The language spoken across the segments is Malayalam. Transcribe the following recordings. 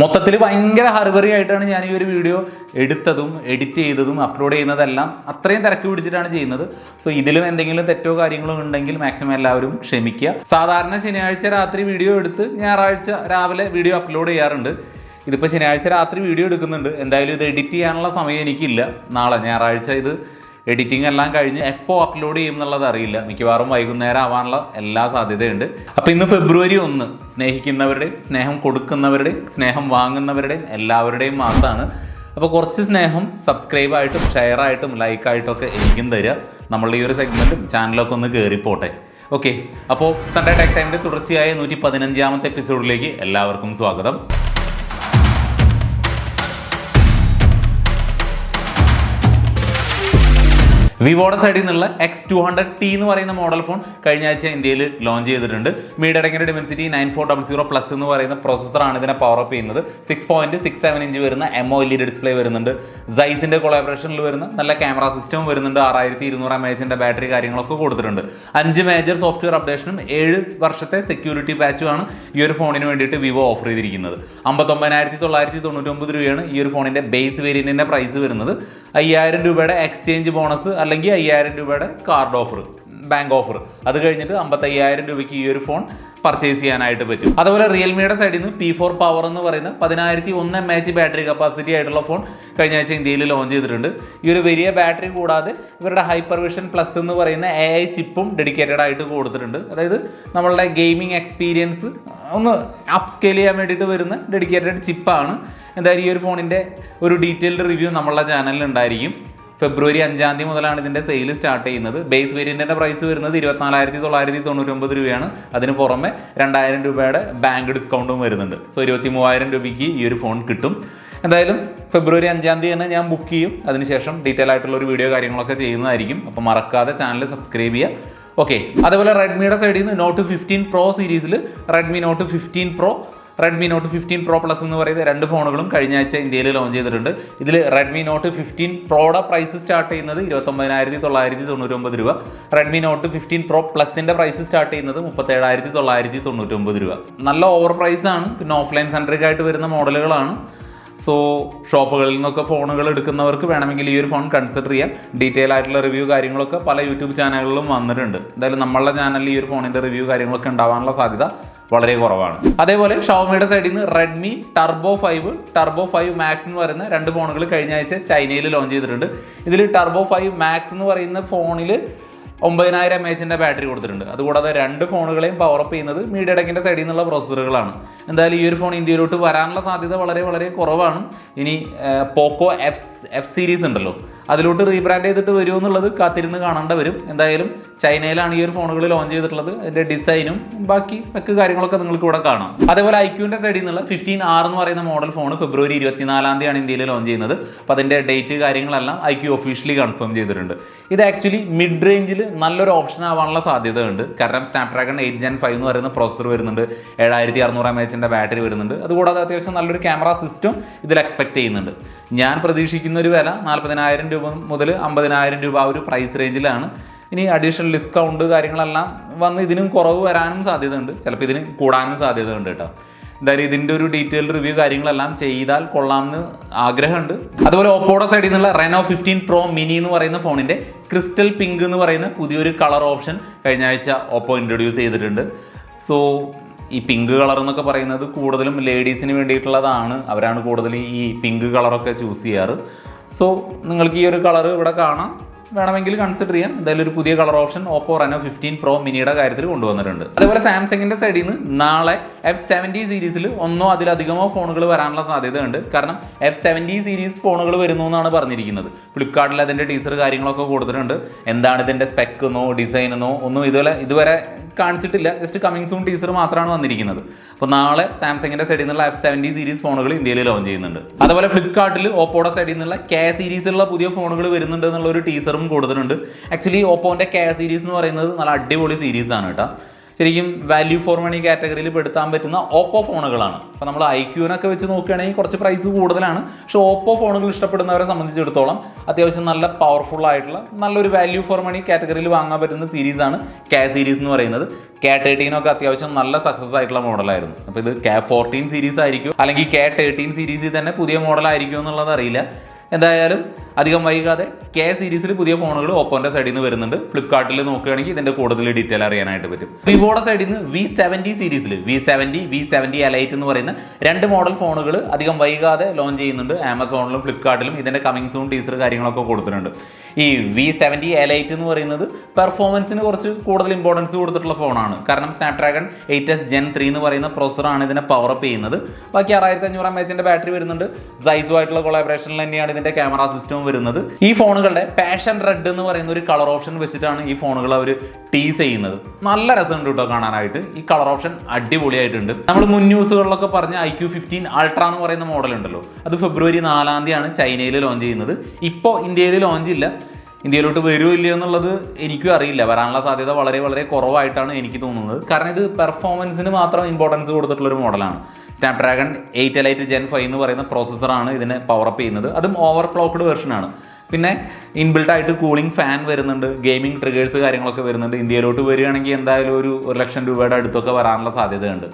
മൊത്തത്തിൽ ഭയങ്കര ഹർബറി ആയിട്ടാണ് ഞാൻ ഈ ഒരു വീഡിയോ എടുത്തതും എഡിറ്റ് ചെയ്തതും അപ്ലോഡ് ചെയ്യുന്നതെല്ലാം അത്രയും തിരക്ക് പിടിച്ചിട്ടാണ് ചെയ്യുന്നത്. സോ ഇതിലും എന്തെങ്കിലും തെറ്റോ കാര്യങ്ങളോ ഉണ്ടെങ്കിൽ മാക്സിമം എല്ലാവരും ക്ഷമിക്കുക. സാധാരണ ശനിയാഴ്ച രാത്രി വീഡിയോ എടുത്ത് ഞായറാഴ്ച രാവിലെ വീഡിയോ അപ്ലോഡ് ചെയ്യാറുണ്ട്. ഇതിപ്പോൾ ശനിയാഴ്ച രാത്രി വീഡിയോ എടുക്കുന്നുണ്ട്. എന്തായാലും ഇത് എഡിറ്റ് ചെയ്യാനുള്ള സമയം എനിക്കില്ല. നാളെ ഞായറാഴ്ച ഇത് എഡിറ്റിംഗ് എല്ലാം കഴിഞ്ഞ് എപ്പോൾ അപ്ലോഡ് ചെയ്യും എന്നുള്ളത് അറിയില്ല. മിക്കവാറും വൈകുന്നേരം ആവാനുള്ള എല്ലാ സാധ്യതയുണ്ട്. അപ്പോൾ ഇന്ന് ഫെബ്രുവരി ഒന്ന് സ്നേഹിക്കുന്നവരുടെയും സ്നേഹം കൊടുക്കുന്നവരുടെയും സ്നേഹം വാങ്ങുന്നവരുടെയും എല്ലാവരുടെയും മാസമാണ്. അപ്പോൾ കുറച്ച് സ്നേഹം സബ്സ്ക്രൈബ് ആയിട്ടും ഷെയർ സബ്സ്ക്രൈബായിട്ടും ലൈക്ക് ആയിട്ടും ഒക്കെ എനിക്കും തരിക. നമ്മളുടെ ഈ ഒരു സെഗ്മെന്റും ചാനലൊക്കെ ഒന്ന് കയറിപ്പോട്ടെ ഓക്കെ അപ്പോൾ സൺഡേ ടെക് ടൈമിന്റെ തുടർച്ചയായ നൂറ്റി പതിനഞ്ചാമത്തെ എപ്പിസോഡിലേക്ക് എല്ലാവർക്കും സ്വാഗതം. വിവോയുടെ സൈഡിൽ നിന്നുള്ള എക്സ് ടു ഹൺഡ്രഡ് ടി എന്ന് പറയുന്ന മോഡൽ ഫോൺ കഴിഞ്ഞ ആഴ്ച ഇന്ത്യയിൽ ലോഞ്ച് ചെയ്തിട്ടുണ്ട്. മീഡിയടങ്ങിന്റെ Dimensity nine four double zero plus എന്ന് പറയുന്ന പ്രോസസ്സറാണ് ഇതിനെ പവർ അപ്പ് ചെയ്യുന്നത്. Six point six seven inch M O L E E display വരുന്നുണ്ട്. സൈസിന്റെ കൊളാബറേഷനിൽ വരുന്ന നല്ല ക്യാമറ സിസ്റ്റം വരുന്നുണ്ട്. ആറായിരത്തി ഇരുന്നൂറ് എം എച്ചിന്റെ ബാറ്ററി കാര്യങ്ങളൊക്കെ കൊടുത്തിട്ടുണ്ട്. അഞ്ച് മേജർ സോഫ്റ്റ്വെയർ അപ്ഡേഷനും ഏഴ് വർഷത്തെ സെക്യൂരിറ്റി പാച്ചുമാണ് ഈ ഒരു ഫോണിന് വേണ്ടിയിട്ട് വിവോ ഓഫർ ചെയ്തിരിക്കുന്നത്. അമ്പത്തൊമ്പതിനായിരത്തി തൊള്ളായിരത്തി തൊണ്ണൂറ്റൊമ്പത് രൂപയാണ് ഈ ഒരു ഫോണിന്റെ ബേസ് വേരിയന്റിന്റെ പ്രൈസ് വരുന്നത്. അയ്യായിരം രൂപയുടെ എക്സ്ചേഞ്ച് ബോണസ് അല്ലെങ്കിൽ അയ്യായിരം രൂപയുടെ കാർഡ് ഓഫർ ബാങ്ക് ഓഫർ അത് കഴിഞ്ഞിട്ട് അമ്പത്തയ്യായിരം രൂപയ്ക്ക് ഈ ഒരു ഫോൺ പർച്ചേസ് ചെയ്യാനായിട്ട് പറ്റും. അതുപോലെ റിയൽമിയുടെ സൈഡിൽ നിന്ന് പി ഫോർ പവർ എന്ന് പറയുന്ന പതിനായിരത്തി ഒന്ന് എം എച്ച് ബാറ്ററി കപ്പാസിറ്റി ആയിട്ടുള്ള ഫോൺ കഴിഞ്ഞ ആഴ്ച ഇന്ത്യയിൽ ലോഞ്ച് ചെയ്തിട്ടുണ്ട്. ഈ ഒരു വലിയ ബാറ്ററി കൂടാതെ ഇവരുടെ ഹൈപ്പർ വിഷൻ പ്ലസ് എന്ന് പറയുന്ന എ ഐ ചിപ്പും ഡെഡിക്കേറ്റഡ് ആയിട്ട് കൊടുത്തിട്ടുണ്ട്. അതായത് നമ്മളുടെ ഗെയിമിംഗ് എക്സ്പീരിയൻസ് ഒന്ന് അപ്സ്കെയിൽ ചെയ്യാൻ വേണ്ടിയിട്ട് വരുന്ന ഡെഡിക്കേറ്റഡ് ചിപ്പാണ് എന്തായാലും ഈ ഒരു ഫോണിന്റെ ഒരു ഡീറ്റെയിൽഡ് റിവ്യൂ നമ്മളുടെ ചാനലിൽ ഉണ്ടായിരിക്കും. ഫെബ്രുവരി അഞ്ചാം തീയതി മുതലാണ് ഇതിന്റെ സെയിൽ സ്റ്റാർട്ട് ചെയ്യുന്നത്. ബേസ് വേരിയന്റിന്റെ പ്രൈസ് വരുന്നത് ഇരുപത്തിനാലായിരത്തി തൊള്ളായിരത്തി തൊണ്ണൂറ്റൊമ്പത് രൂപയാണ്. അതിന് പുറമെ രണ്ടായിരം രൂപയുടെ ബാങ്ക് ഡിസ്കൗണ്ടും വരുന്നുണ്ട്. സോ ഇരുപത്തി മൂവായിരം രൂപയ്ക്ക് ഈ ഒരു ഫോൺ കിട്ടും. എന്തായാലും ഫെബ്രുവരി അഞ്ചാം തീയതി തന്നെ ഞാൻ ബുക്ക് ചെയ്യും. അതിനുശേഷം ഡീറ്റെയിൽ ആയിട്ടുള്ള ഒരു വീഡിയോ കാര്യങ്ങളൊക്കെ ചെയ്യുന്നതായിരിക്കും. അപ്പോൾ മറക്കാതെ ചാനൽ സബ്സ്ക്രൈബ് ചെയ്യുക. ഓക്കെ അതുപോലെ റെഡ്മിയുടെ സൈഡിൽ നിന്ന് നോട്ട് ഫിഫ്റ്റീൻ പ്രോ സീരീസിൽ Redmi note fifteen pro Redmi note fifteen pro plus എന്ന് പറയുന്ന രണ്ട് ഫോണുകളും കഴിഞ്ഞ ആഴ്ച ഇന്ത്യയിൽ ലോഞ്ച് ചെയ്തിട്ടുണ്ട്. ഇതിൽ റെഡ്മി നോട്ട് ഫിഫ്റ്റീൻ പ്രോയുടെ പ്രൈസ് സ്റ്റാർട്ട് ചെയ്യുന്നത് ഇരുപത്തൊമ്പതിനായിരത്തി തൊള്ളായിരത്തി തൊണ്ണൂറ്റൊമ്പത് രൂപ റെഡ്മി നോട്ട് ഫിഫ്റ്റീൻ പ്രോ പ്ലസിന്റെ പ്രൈസ് സ്റ്റാർട്ട് ചെയ്യുന്നത് മുപ്പത്തേഴായിരത്തി തൊള്ളായിരത്തി തൊണ്ണൂറ്റൊമ്പത് രൂപ. നല്ല ഓവർ പ്രൈസ് ആണ്. പിന്നെ ഓഫ്ലൈൻ സെൻട്രിക് ആയിട്ട് വരുന്ന മോഡലുകളാണ്. സോ ഷോപ്പുകളിൽ നിന്നൊക്കെ ഫോണുകൾ എടുക്കുന്നവർക്ക് വേണമെങ്കിൽ ഈ ഒരു ഫോൺ കൺസിഡർ ചെയ്യാം. ഡീറ്റെയിൽ ആയിട്ടുള്ള റിവ്യൂ കാര്യങ്ങളൊക്കെ പല യൂട്യൂബ് ചാനലുകളിലും വന്നിട്ടുണ്ട്. എന്തായാലും നമ്മളുടെ ചാനലിൽ ഈ ഒരു ഫോണിന്റെ റിവ്യൂ കാര്യങ്ങളൊക്കെ ഉണ്ടാവാനുള്ള സാധ്യത വളരെ കുറവാണ്. അതേപോലെ ഷവമിയുടെ സൈഡിൽ നിന്ന് Redmi turbo five turbo five max എന്ന് പറയുന്ന രണ്ട് ഫോണുകൾ കഴിഞ്ഞ ആഴ്ച ചൈനയിൽ ലോഞ്ച് ചെയ്തിട്ടുണ്ട്. ഇതിൽ ടർബോ ഫൈവ് മാക്സ് എന്ന് പറയുന്ന ഫോണിൽ ഒമ്പതിനായിരം എം എച്ചിന്റെ ബാറ്ററി കൊടുത്തിട്ടുണ്ട്. അതുകൂടാതെ രണ്ട് ഫോണുകളെയും പവർ അപ്പ് ചെയ്യുന്നത് മീഡിയ ടെക്കിന്റെ സൈഡിൽ നിന്നുള്ള പ്രോസസ്സറുകളാണ് എന്തായാലും ഈ ഒരു ഫോൺ ഇന്ത്യയിലോട്ട് വരാനുള്ള സാധ്യത വളരെ വളരെ കുറവാണ്. ഇനി പോക്കോ എഫ് എഫ് സീരീസ് ഉണ്ടല്ലോ. അതിലോട്ട് റീബ്രാൻഡ് ചെയ്തിട്ട് വരുമോ എന്നുള്ളത് കാത്തിരുന്ന് കാണേണ്ട വരും. എന്തായാലും ചൈനയിലാണ് ഈ ഒരു ഫോണുകൾ ലോഞ്ച് ചെയ്തിട്ടുള്ളത്. അതിന്റെ ഡിസൈനും ബാക്കി സ്പെക്ക് കാര്യങ്ങളൊക്കെ നിങ്ങൾക്ക് ഇവിടെ കാണാം. അതേപോലെ ഐക്യൂന്റെ സൈഡിൽ നിന്നുള്ള ഫിഫ്റ്റീൻ ആർ എന്ന് പറയുന്ന മോഡൽ ഫോൺ ഫെബ്രുവരി ഇരുപത്തിനാലാം തീയതിയാണ് ഇന്ത്യയിൽ ലോഞ്ച് ചെയ്യുന്നത്. അപ്പോൾ അതിന്റെ ഡേറ്റ് കാര്യങ്ങളെല്ലാം ഐക്യു ഒഫീഷ്യലി കൺഫേം ചെയ്തിട്ടുണ്ട്. ഇത് ആക്ച്വലി മിഡ് റേഞ്ചിൽ നല്ലൊരു ഓപ്ഷൻ ആവാനുള്ള സാധ്യതയുണ്ട്. കാരണം സ്നാപ്ഡ്രാഗൺ എയ്റ്റ് ജെൻ ഫൈവ് എന്ന് പറയുന്ന പ്രോസസർ വരുന്നുണ്ട്. ഏഴായിരത്തി അറുന്നൂറ് എം എച്ചിന്റെ ബാറ്ററി വരുന്നുണ്ട്. അതുകൂടാതെ അത്യാവശ്യം നല്ലൊരു ക്യാമറ സിസ്റ്റം ഇതിൽ എക്സ്പെക്ട് ചെയ്യുന്നുണ്ട്. ഞാൻ പ്രതീക്ഷിക്കുന്ന ഒരു വില നാൽപ്പതിനായിരം രൂപ മുതൽ അമ്പതിനായിരം രൂപ ആ ഒരു പ്രൈസ് റേഞ്ചിലാണ് ഇനി അഡീഷണൽ ഡിസ്കൗണ്ട് കാര്യങ്ങളെല്ലാം വന്ന് ഇതിനും കുറവ് വരാനും സാധ്യതയുണ്ട്. ചിലപ്പോൾ ഇതിന് കൂടാനും സാധ്യതയുണ്ട് കേട്ടോ. എന്തായാലും ഇതിന്റെ ഒരു ഡീറ്റെയിൽഡ് റിവ്യൂ കാര്യങ്ങളെല്ലാം ചെയ്താൽ കൊള്ളാമെന്ന് ആഗ്രഹമുണ്ട്. അതുപോലെ ഓപ്പോയുടെ സൈഡിൽ നിന്നുള്ള റെനോ ഫിഫ്റ്റീൻ പ്രോ മിനി എന്ന് പറയുന്ന ഫോണിന്റെ ക്രിസ്റ്റൽ പിങ്ക് എന്ന് പറയുന്ന പുതിയൊരു കളർ ഓപ്ഷൻ കഴിഞ്ഞ ആഴ്ച ഓപ്പോ ഇൻട്രൊഡ്യൂസ് ചെയ്തിട്ടുണ്ട്. സോ ഈ പിങ്ക് കളർ എന്നൊക്കെ പറയുന്നത് കൂടുതലും ലേഡീസിന് വേണ്ടിയിട്ടുള്ളതാണ്. അവരാണ് കൂടുതലും ഈ പിങ്ക് കളറൊക്കെ ചൂസ് ചെയ്യാറ്. സോ നിങ്ങൾക്ക് ഈ ഒരു കളർ ഇവിടെ കാണാം. വേണമെങ്കിൽ കൺസിഡർ ചെയ്യാം. എന്തായാലും ഒരു പുതിയ colour option Oppo Reno fifteen pro മിനിയുടെ കാര്യത്തിൽ കൊണ്ടുവന്നിട്ടുണ്ട്. അതേപോലെ സാംസങ്ങിന്റെ സൈഡിൽ നിന്ന് നാളെ എഫ് സെവന്റി സീരീസിൽ ഒന്നോ അതിലധികമോ ഫോണുകൾ വരാനുള്ള സാധ്യതയുണ്ട്. കാരണം എഫ് സെവന്റി സീരീസ് ഫോണുകൾ വരുന്നു എന്നാണ് പറഞ്ഞിരിക്കുന്നത്. ഫ്ലിപ്കാർട്ടിൽ അതിന്റെ ടീസർ കാര്യങ്ങളൊക്കെ കൊടുത്തിട്ടുണ്ട്. എന്താണ് ഇതിന്റെ സ്പെക്ക് എന്നോ ഡിസൈൻ എന്നോ ഒന്നും ഇതുപോലെ ഇതുവരെ കാണിച്ചിട്ടില്ല. ജസ്റ്റ് കമ്മിങ് സൂൺ ടീസർ മാത്രമാണ് വന്നിരിക്കുന്നത്. അപ്പോൾ നാളെ സാംസങ്ങിന്റെ സൈഡിൽ നിന്നുള്ള എഫ് സെവന്റി സീരീസ് ഫോണുകൾ ഇന്ത്യയിൽ ലോഞ്ച് ചെയ്യുന്നുണ്ട്. അതുപോലെ ഫ്ലിപ്കാർട്ടിൽ ഓപ്പോയുടെ സൈഡിൽ നിന്നുള്ള കെ സീരീസിലുള്ള പുതിയ ഫോണുകൾ വരുന്നുണ്ട് എന്നുള്ള ഒരു ടീസറും കൊടുത്തിട്ടുണ്ട് ആക്ച്വലി ഓപ്പോന്റെ കെ സീരീസ് എന്ന് പറയുന്നത് നല്ല അടിപൊളി സീരീസ് ആണ് കേട്ടോ. ശരിക്കും വാല്യൂ ഫോർ മണി കാറ്റഗറിയിൽ പെടുത്താൻ പറ്റുന്ന ഓപ്പോ ഫോണുകളാണ് അപ്പോൾ നമ്മൾ ഐ ക്യൂനൊക്കെ വെച്ച് നോക്കുകയാണെങ്കിൽ കുറച്ച് പ്രൈസ് കൂടുതലാണ്. പക്ഷേ ഓപ്പോ ഫോണുകൾ ഇഷ്ടപ്പെടുന്നവരെ സംബന്ധിച്ചിടത്തോളം അത്യാവശ്യം നല്ല പവർഫുൾ ആയിട്ടുള്ള നല്ലൊരു വാല്യൂ ഫോർ മണി കാറ്റഗറിയിൽ വാങ്ങാൻ പറ്റുന്ന സീരീസാണ് കെ സീരീസ് എന്ന് പറയുന്നത്. കെ തേർട്ടീനൊക്കെ അത്യാവശ്യം നല്ല സക്സസ് ആയിട്ടുള്ള മോഡലായിരുന്നു അപ്പോൾ ഇത് കെ ഫോർട്ടീൻ സീരീസ് ആയിരിക്കും. അല്ലെങ്കിൽ കെ തേർട്ടീൻ സീരീസിൽ തന്നെ പുതിയ മോഡലായിരിക്കും എന്നുള്ളത് അറിയില്ല. എന്തായാലും അധികം വൈകാതെ കെ സീരീസിൽ പുതിയ ഫോണുകൾ ഓപ്പോന്റെ സൈഡിൽ നിന്ന് വരുന്നുണ്ട്. ഫ്ലിപ്കാർട്ടിൽ നോക്കുകയാണെങ്കിൽ ഇതിന്റെ കൂടുതൽ ഡീറ്റെയിൽ അറിയാനായിട്ട് പറ്റും. വിവോയുടെ സൈഡിൽ നിന്ന് വി സെവന്റി സീരീസിൽ V seventy V seventy elite എന്ന് പറയുന്ന രണ്ട് മോഡൽ ഫോണുകൾ അധികം വൈകാതെ ലോഞ്ച് ചെയ്യുന്നുണ്ട്. ആമസോണിലും ഫ്ലിപ്കാർട്ടിലും ഇതിന്റെ കമ്മിങ് സൂൺ ടീസർ കാര്യങ്ങളൊക്കെ കൊടുത്തിട്ടുണ്ട്. ഈ വി സെവന്റി എലൈറ്റ് എന്ന് പറയുന്നത് പെർഫോമൻസിന് കുറച്ച് കൂടുതൽ ഇമ്പോർട്ടൻസ് കൊടുത്തിട്ടുള്ള ഫോണാണ്. കാരണം Snapdragon eight S gen three എന്ന് പറയുന്ന പ്രോസറാണ് ഇതിനെ പവർ അപ്പ് ചെയ്യുന്നത്. ബാക്കി ആറായിരത്തി അഞ്ഞൂറ് എം എച്ചിന്റെ ബാറ്ററി വരുന്നുണ്ട്. സൈസുമായിട്ടുള്ള കൊളാബറേഷനിൽ തന്നെയാണ് ഇതിന്റെ ക്യാമറ സിസ്റ്റവും വരുന്നത്. ഈ ഫോണുകളുടെ പാഷൻ റെഡ് എന്ന് പറയുന്ന ഒരു കളർ ഓപ്ഷൻ വെച്ചിട്ടാണ് ഈ ഫോണുകൾ അവർ ടീസ് ചെയ്യുന്നത്. നല്ല രസമുണ്ട് കേട്ടോ കാണാനായിട്ട്. ഈ കളർ ഓപ്ഷൻ അടിപൊളിയായിട്ടുണ്ട്. നമ്മൾ മുൻ ന്യൂസുകളിലൊക്കെ പറഞ്ഞ ഐ ക്യു ഫിഫ്റ്റീൻ അൾട്ര എന്ന് പറയുന്ന മോഡൽ ഉണ്ടല്ലോ. അത് ഫെബ്രുവരി നാലാം തീയതിയാണ് ചൈനയിൽ ലോഞ്ച് ചെയ്യുന്നത്. ഇപ്പോൾ ഇന്ത്യയിൽ ലോഞ്ച് ഇല്ല. ഇന്ത്യയിലോട്ട് വരുമോ ഇല്ലയോ എന്നുള്ളത് എനിക്കും അറിയില്ല. വരാനുള്ള സാധ്യത വളരെ വളരെ കുറവായിട്ടാണ് എനിക്ക് തോന്നുന്നത്. കാരണം ഇത് പെർഫോമൻസിന് മാത്രം ഇമ്പോർട്ടൻസ് കൊടുത്തിട്ടുള്ള ഒരു മോഡലാണ് Snapdragon eight elite gen five എന്ന് പറയുന്ന പ്രോസസ്സറാണ് ഇതിനെ പവറപ്പ് ചെയ്യുന്നത്. അതും ഓവർ ക്ലോക്ക്ഡ് വെർഷനാണ് പിന്നെ ഇൻബിൽട്ട് ആയിട്ട് കൂളിംഗ് ഫാൻ വരുന്നുണ്ട് ഗെയിമിംഗ് ട്രിഗേഴ്സ് കാര്യങ്ങളൊക്കെ വരുന്നുണ്ട്. ഇന്ത്യയിലോട്ട് വരികയാണെങ്കിൽ എന്തായാലും ഒരു ഒരു ലക്ഷം രൂപയുടെ അടുത്തൊക്കെ വരാനുള്ള സാധ്യതയുണ്ട്.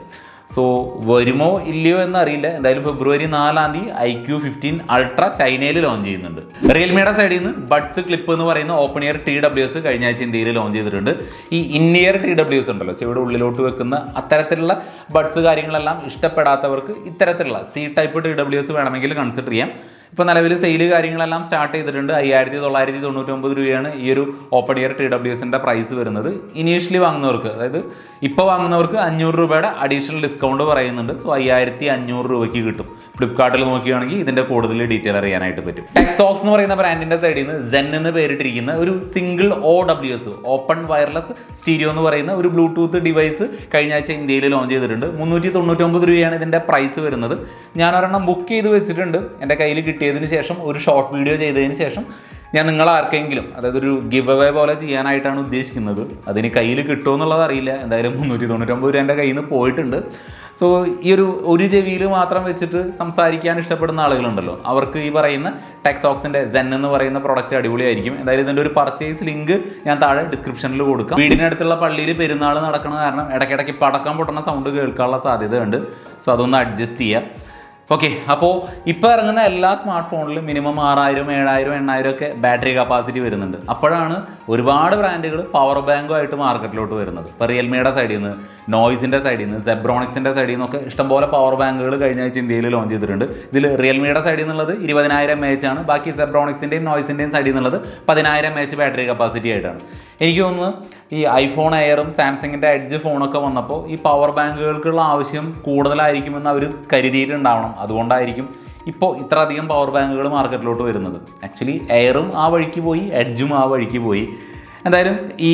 സോ വരുമോ ഇല്ലയോ എന്നറിയില്ല. എന്തായാലും ഫെബ്രുവരി നാലാം തീയതി ഐ ക്യു ഫിഫ്റ്റീൻ അൾട്ര ചൈനയിൽ ലോഞ്ച് ചെയ്യുന്നുണ്ട്. റിയൽമിയുടെ സൈഡിൽ നിന്ന് ബഡ്സ് ക്ലിപ്പ് എന്ന് പറയുന്ന open ear T W S കഴിഞ്ഞ ആഴ്ച ഇന്ത്യയിൽ ലോഞ്ച് ചെയ്തിട്ടുണ്ട്. ഈ ഇന്നിയർ ടി ഡബ്ല്യു എസ് ഉണ്ടല്ലോ ചെവിടെ ഉള്ളിലോട്ട് വെക്കുന്ന അത്തരത്തിലുള്ള ബഡ്സ് കാര്യങ്ങളെല്ലാം ഇഷ്ടപ്പെടാത്തവർക്ക് ഇത്തരത്തിലുള്ള C type T W S വേണമെങ്കിൽ കൺസിഡർ ചെയ്യാം. ഇപ്പോൾ നിലവിൽ സെയിൽ കാര്യങ്ങളെല്ലാം സ്റ്റാർട്ട് ചെയ്തിട്ടുണ്ട്. അയ്യായിരത്തി തൊള്ളായിരത്തി തൊണ്ണൂറ്റൊമ്പത് രൂപയാണ് ഈ ഒരു ഓപ്പൺ ഇയർ ടി ഡബ്ല്യു എസിന്റെ പ്രൈസ് വരുന്നത്. ഇനീഷ്യലി വാങ്ങുന്നവർക്ക് അതായത് ഇപ്പോൾ വാങ്ങുന്നവർക്ക് അഞ്ഞൂറ് രൂപയുടെ അഡീഷണൽ ഡിസ്കൗണ്ട് പറയുന്നുണ്ട്. സോ അയ്യായിരത്തി അഞ്ഞൂറ് രൂപയ്ക്ക് കിട്ടും. ഫ്ലിപ്കാർട്ടിൽ നോക്കുകയാണെങ്കിൽ ഇതിന്റെ കൂടുതൽ ഡീറ്റെയിൽ അറിയാനായിട്ട് പറ്റും. ടെക്സോക്സ് എന്ന് പറയുന്ന ബ്രാൻഡിന്റെ സൈഡിൽ നിന്ന് സെൻ എന്ന് പേരിട്ടിരിക്കുന്ന ഒരു single O W S open wireless stereo എന്ന് പറയുന്ന ഒരു ബ്ലൂടൂത്ത് ഡിവൈസ് കഴിഞ്ഞ ആഴ്ച ഇന്ത്യയിൽ ലോഞ്ച് ചെയ്തിട്ടുണ്ട്. മുന്നൂറ്റി തൊണ്ണൂറ്റൊമ്പത് രൂപയാണ് ഇതിന്റെ പ്രൈസ് വരുന്നത്. ഞാൻ ഒരെണ്ണം ബുക്ക് ചെയ്ത് വെച്ചിട്ടുണ്ട്. എന്റെ കയ്യിൽ കിട്ടിയതിന് ശേഷം ഒരു ഷോർട്ട് വീഡിയോ ചെയ്തതിന് ശേഷം ഞാൻ നിങ്ങൾ ആർക്കെങ്കിലും അതായത് ഒരു ഗിവ് അവേ പോലെ ചെയ്യാനായിട്ടാണ് ഉദ്ദേശിക്കുന്നത്. അതിന് കയ്യിൽ കിട്ടുമോ എന്നുള്ളത് അറിയില്ല. എന്തായാലും മുന്നൂറ്റി തൊണ്ണൂറ്റൊമ്പത് രൂപ എന്റെ കയ്യിൽ നിന്ന് പോയിട്ടുണ്ട്. സോ ഈ ഒരു ഒരു ചെവിയിൽ മാത്രം വെച്ചിട്ട് സംസാരിക്കാൻ ഇഷ്ടപ്പെടുന്ന ആളുകളുണ്ടല്ലോ. അവർക്ക് ഈ പറയുന്ന ടെക്സോക്സിന്റെ ജെൻ എന്ന് പറയുന്ന പ്രോഡക്റ്റ് അടിപൊളിയായിരിക്കും. എന്തായാലും ഇതിന്റെ ഒരു പർച്ചേസ് ലിങ്ക് ഞാൻ താഴെ ഡിസ്ക്രിപ്ഷനിൽ കൊടുക്കാം. വീടിനടുത്തുള്ള പള്ളിയിൽ പെരുന്നാൾ നടക്കുന്ന കാരണം ഇടയ്ക്കിടയ്ക്ക് പടക്കം പൊട്ടുന്ന സൗണ്ട് കേൾക്കാനുള്ള സാധ്യതയുണ്ട്. സോ അതൊന്ന് അഡ്ജസ്റ്റ് ചെയ്യുക ഓക്കെ അപ്പോൾ ഇപ്പോൾ ഇറങ്ങുന്ന എല്ലാ സ്മാർട്ട് ഫോണിലും മിനിമം ആറായിരം ഏഴായിരം എണ്ണായിരം ഒക്കെ ബാറ്ററി കപ്പാസിറ്റി വരുന്നുണ്ട്. അപ്പോഴാണ് ഒരുപാട് ബ്രാൻഡുകൾ പവർ ബാങ്കുമായിട്ട് മാർക്കറ്റിലോട്ട് വരുന്നത്. ഇപ്പോൾ റിയൽമിയുടെ സൈഡിൽ നിന്ന് നോയ്സിന്റെ സൈഡിൽ നിന്ന് സെബ്രോണിക്സിന്റെ സൈഡിൽ നിന്നൊക്കെ ഇഷ്ടംപോലെ പവർ ബാങ്കുകൾ കഴിഞ്ഞ ആഴ്ച ഇന്ത്യയിൽ ലോഞ്ച് ചെയ്തിട്ടുണ്ട്. ഇതിൽ റിയൽമിയുടെ സൈഡിൽ നിന്നുള്ളത് ഇരുപതിനായിരം എം എച്ച് ആണ്. ബാക്കി സെബ്രോണിക്സിന്റെയും നോയ്സിന്റെയും സൈഡിൽ നിന്നുള്ളത് പതിനായിരം എം എച്ച് ബാറ്ററി കപ്പാസിറ്റി ആയിട്ടാണ്. എനിക്ക് തോന്നുന്നു ഈ ഐഫോൺ എയറും സാംസങ്ങിന്റെ എഡ്ജ് ഫോണൊക്കെ വന്നപ്പോൾ ഈ പവർ ബാങ്കുകൾക്കുള്ള ആവശ്യം കൂടുതലായിരിക്കുമെന്ന് അവർ കരുതിയിട്ടുണ്ടാവണം. അതുകൊണ്ടായിരിക്കും ഇപ്പോൾ ഇത്ര അധികം പവർ ബാങ്കുകൾ മാർക്കറ്റിലോട്ട് വരുന്നത് ആക്ച്വലി എയറും ആ വഴിക്ക് പോയി എഡ്ജും ആ വഴിക്ക് പോയി. എന്തായാലും ഈ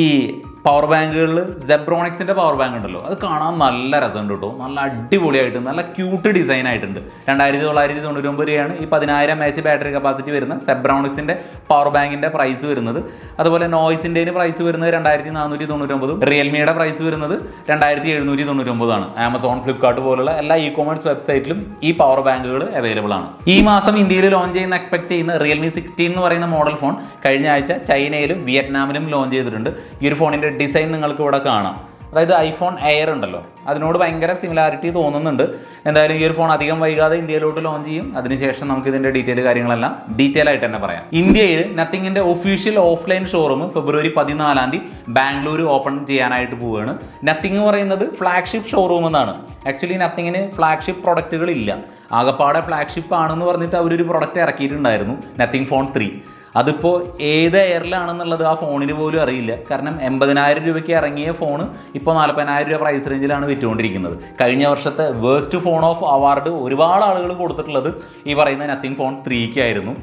പവർ ബാങ്കുകളിൽ സെബ്രോണിക്സിന്റെ പവർ ബാങ്ക് ഉണ്ടല്ലോ. അത് കാണാൻ നല്ല രസമുണ്ട് കേട്ടോ. നല്ല അടിപൊളിയായിട്ട് നല്ല ക്യൂട്ട് ഡിസൈൻ ആയിട്ടുണ്ട്. രണ്ടായിരത്തി തൊള്ളായിരത്തി തൊണ്ണൂറ്റി ഒമ്പത് രൂപയാണ് ഈ പതിനായിരം എച്ച് ബാറ്ററി കപ്പാസിറ്റി വരുന്ന സെബ്രോണിക്സിന്റെ പവർ ബാങ്കിന്റെ പ്രൈസ് വരുന്നത്. അതുപോലെ നോയ്സിന്റെ പ്രൈസ് വരുന്നത് രണ്ടായിരത്തി നാനൂറ്റി തൊണ്ണൂറ്റൊമ്പതും. റിയൽമിയുടെ പ്രൈസ് വരുന്നത് രണ്ടായിരത്തി എഴുന്നൂറ്റി തൊണ്ണൂറ്റൊമ്പതാണ്. ആമസോൺ ഫ്ലിപ്കാർട്ട് പോലുള്ള എല്ലാ ഇ കോമേഴ്സ് വെബ്സൈറ്റിലും ഈ പവർ ബാങ്കുകൾ അവൈലബിൾ ആണ്. ഈ മാസം ഇന്ത്യയിൽ ലോഞ്ച് ചെയ്യുന്ന എക്സ്പെക്ട് ചെയ്യുന്ന റിയൽമി സിക്സ്റ്റീൻ എന്ന് പറയുന്ന മോഡൽ ഫോൺ കഴിഞ്ഞ ആഴ്ച ചൈനയിലും വിയറ്റ്നാമിലും ലോഞ്ച് ചെയ്തിട്ടുണ്ട്. ഈ ഒരു ഫോണിന്റെ ഡിസൈൻ നിങ്ങൾക്ക് ഇവിടെ കാണാം. അതായത് ഐഫോൺ എയർ ഉണ്ടല്ലോ. അതിനോട് ഭയങ്കര സിമിലാരിറ്റി തോന്നുന്നുണ്ട്. എന്തായാലും ഈ ഒരു ഫോൺ അധികം വൈകാതെ ഇന്ത്യയിലോട്ട് ലോഞ്ച് ചെയ്യും. അതിനുശേഷം നമുക്ക് ഇതിന്റെ ഡീറ്റെയിൽ കാര്യങ്ങളെല്ലാം ഡീറ്റെയിൽ ആയിട്ട് തന്നെ പറയാം. ഇന്ത്യയിൽ നത്തിങ്ങിന്റെ ഒഫീഷ്യൽ ഓഫ്ലൈൻ ഷോറൂം ഫെബ്രുവരി പതിനാലാം തീയതി ബാംഗ്ലൂർ ഓപ്പൺ ചെയ്യാനായിട്ട് പോവുകയാണ്. നത്തിങ് പറയുന്നത് ഫ്ലാഗ്ഷിപ്പ് ഷോറൂം എന്നാണ്. ആക്ച്വലി നത്തിങ്ങിന് ഫ്ലാഗ്ഷിപ്പ് പ്രൊഡക്റ്റുകൾ ഇല്ല ആകപ്പാടെ ഫ്ലാഗ്ഷിപ്പ് ആണെന്ന് പറഞ്ഞിട്ട് അവരൊരു പ്രൊഡക്റ്റ് ഇറക്കിയിട്ടുണ്ടായിരുന്നു. നത്തിങ് ഫോൺ ത്രീ അതിപ്പോൾ ഏത് എയറിലാണെന്നുള്ളത് ആ ഫോണിന് പോലും അറിയില്ല. കാരണം എൺപതിനായിരം രൂപയ്ക്ക് ഇറങ്ങിയ ഫോൺ ഇപ്പോൾ നാൽപ്പതിനായിരം രൂപ പ്രൈസ് റേഞ്ചിലാണ് വിറ്റുകൊണ്ടിരിക്കുന്നത്. കഴിഞ്ഞ വർഷത്തെ വേസ്റ്റ് ഫോൺ ഓഫ് അവാർഡ് ഒരുപാട് ആളുകൾ കൊടുത്തിട്ടുള്ളത് ഈ പറയുന്ന നത്തിങ് ഫോൺ ത്രീക്കായിരുന്നു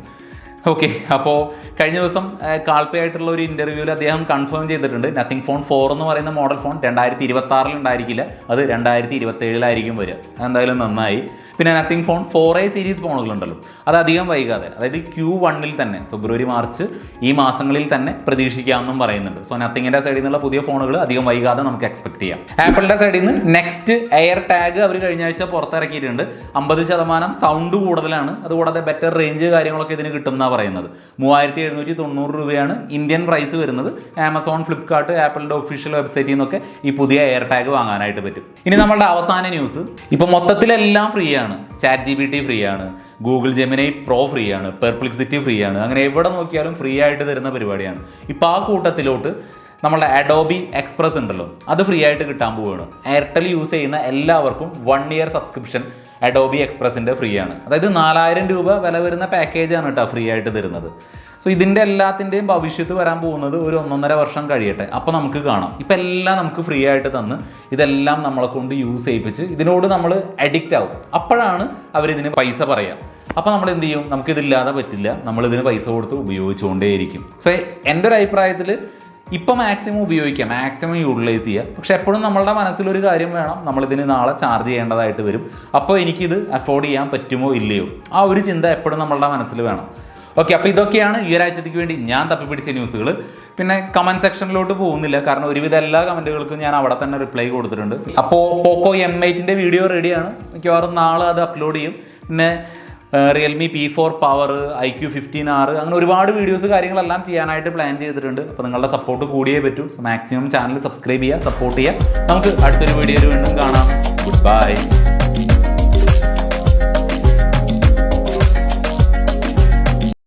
ഓക്കെ അപ്പോൾ കഴിഞ്ഞ ദിവസം കാൾപ്പേ ആയിട്ടുള്ള ഒരു ഇന്റർവ്യൂവിൽ അദ്ദേഹം കൺഫേം ചെയ്തിട്ടുണ്ട്. നത്തിങ് ഫോൺ ഫോർ എന്ന് പറയുന്ന മോഡൽ ഫോൺ രണ്ടായിരത്തി ഇരുപത്തി ആറിൽ ഉണ്ടായിരിക്കില്ല. അത് രണ്ടായിരത്തി ഇരുപത്തി ഏഴിലായിരിക്കും വരിക. എന്തായാലും നന്നായി. പിന്നെ Nothing phone four A series ഫോണുകളുണ്ടല്ലോ അത് അധികം വൈകാതെ. അതായത് ക്യൂ വണ്ണിൽ തന്നെ ഫെബ്രുവരി മാർച്ച് ഈ മാസങ്ങളിൽ തന്നെ പ്രതീക്ഷിക്കാമെന്നും പറയുന്നുണ്ട്. സോ നത്തിങ്ങിന്റെ സൈഡിൽ നിന്നുള്ള പുതിയ ഫോണുകൾ അധികം വൈകാതെ നമുക്ക് എക്സ്പെക്ട് ചെയ്യാം. ആപ്പിളിന്റെ സൈഡിൽ നിന്ന് നെക്സ്റ്റ് എയർ ടാഗ് അവർ കഴിഞ്ഞ ആഴ്ച പുറത്തിറക്കിയിട്ടുണ്ട്. അമ്പത് ശതമാനം സൗണ്ട് കൂടുതലാണ്. അതുകൂടാതെ ബെറ്റർ റേഞ്ച് കാര്യങ്ങളൊക്കെ ഇതിന് കിട്ടുന്ന പറയുന്നത്. മൂവായിരത്തി എഴുന്നൂറ്റി തൊണ്ണൂറ് രൂപയാണ് ഇന്ത്യൻ പ്രൈസ് വരുന്നത്. ആമസോൺ ഫ്ലിപ്കാർട്ട് ആപ്പിളിന്റെ ഒഫീഷ്യൽ വെബ്സൈറ്റിൽ നിന്നൊക്കെ ഈ പുതിയ എയർ ടാഗ് വാങ്ങാനായിട്ട് പറ്റും. ഇനി നമ്മളുടെ അവസാന ന്യൂസ് ഇപ്പൊ മൊത്തത്തിലെല്ലാം ഫ്രീ ആണ്. Chat G P T free ആണ്. ഗൂഗിൾ ജെമിനൈ പ്രോ ഫ്രീ ആണ്. പെർപ്ലിക്സിറ്റി ഫ്രീ ആണ്. അങ്ങനെ എവിടെ നോക്കിയാലും ഫ്രീ ആയിട്ട് തരുന്ന പരിപാടിയാണ്. ഇപ്പൊ ആ കൂട്ടത്തിലോട്ട് നമ്മളുടെ അഡോബി എക്സ്പ്രസ് ഉണ്ടല്ലോ. അത് ഫ്രീ ആയിട്ട് കിട്ടാൻ പോവുകയാണ്. എയർടെൽ യൂസ് ചെയ്യുന്ന എല്ലാവർക്കും വൺ ഇയർ സബ്സ്ക്രിപ്ഷൻ അഡോബി എക്സ്പ്രസിന്റെ ഫ്രീ ആണ് അതായത് നാലായിരം രൂപ വില വരുന്ന പാക്കേജാണ് കേട്ടോ ഫ്രീ ആയിട്ട് തരുന്നത്. സോ ഇതിന്റെ എല്ലാത്തിന്റെയും ഭവിഷ്യത്ത് വരാൻ പോകുന്നത് ഒരു ഒന്നൊന്നര വർഷം കഴിയട്ടെ. അപ്പോൾ നമുക്ക് കാണാം. ഇപ്പം എല്ലാം നമുക്ക് ഫ്രീ ആയിട്ട് തന്ന് ഇതെല്ലാം നമ്മളെ കൊണ്ട് യൂസ് ചെയ്യിപ്പിച്ച് ഇതിനോട് നമ്മൾ അഡിക്റ്റ് ആവും. അപ്പോഴാണ് അവരിതിന് പൈസ പറയുക അപ്പോൾ നമ്മൾ എന്ത് ചെയ്യും? നമുക്കിതില്ലാതെ പറ്റില്ല. നമ്മളിതിന് പൈസ കൊടുത്ത് ഉപയോഗിച്ചുകൊണ്ടേയിരിക്കും. സോ എന്റെ ഒരു അഭിപ്രായത്തിൽ ഇപ്പം മാക്സിമം ഉപയോഗിക്കാം. മാക്സിമം യൂട്ടിലൈസ് ചെയ്യുക പക്ഷേ എപ്പോഴും നമ്മളുടെ മനസ്സിലൊരു കാര്യം വേണം. നമ്മളിതിന് നാളെ ചാർജ് ചെയ്യേണ്ടതായിട്ട് വരും. അപ്പോൾ എനിക്കിത് അഫോർഡ് ചെയ്യാൻ പറ്റുമോ ഇല്ലയോ? ആ ഒരു ചിന്ത എപ്പോഴും നമ്മളുടെ മനസ്സിൽ വേണം. ഓക്കെ അപ്പോൾ ഇതൊക്കെയാണ് ഈ ഒരാഴ്ചത്തേക്ക് വേണ്ടി ഞാൻ തപ്പിപ്പിടിച്ച ന്യൂസുകൾ പിന്നെ കമന്റ് സെക്ഷനിലോട്ട് പോകുന്നില്ല. കാരണം ഒരുവിധ എല്ലാ കമന്റുകൾക്കും ഞാൻ അവിടെ തന്നെ റിപ്ലൈ കൊടുത്തിട്ടുണ്ട്. അപ്പോൾ പോക്കോ എം എയ്റ്റിന്റെ വീഡിയോ റെഡിയാണ് മിക്കവാറും നാളെ അത് അപ്ലോഡ് ചെയ്യും. പിന്നെ Realme P four power I Q fifteen R അങ്ങനെ ഒരുപാട് വീഡിയോസ് കാര്യങ്ങളെല്ലാം ചെയ്യാനായിട്ട് പ്ലാൻ ചെയ്തിട്ടുണ്ട്. അപ്പോൾ നിങ്ങളുടെ സപ്പോർട്ട് കൂടിയേ പറ്റൂ. മാക്സിമം ചാനൽ സബ്സ്ക്രൈബ് ചെയ്യുക സപ്പോർട്ട് ചെയ്യുക. നമുക്ക് അടുത്തൊരു വീഡിയോയിൽ വീണ്ടും കാണാം. Good bye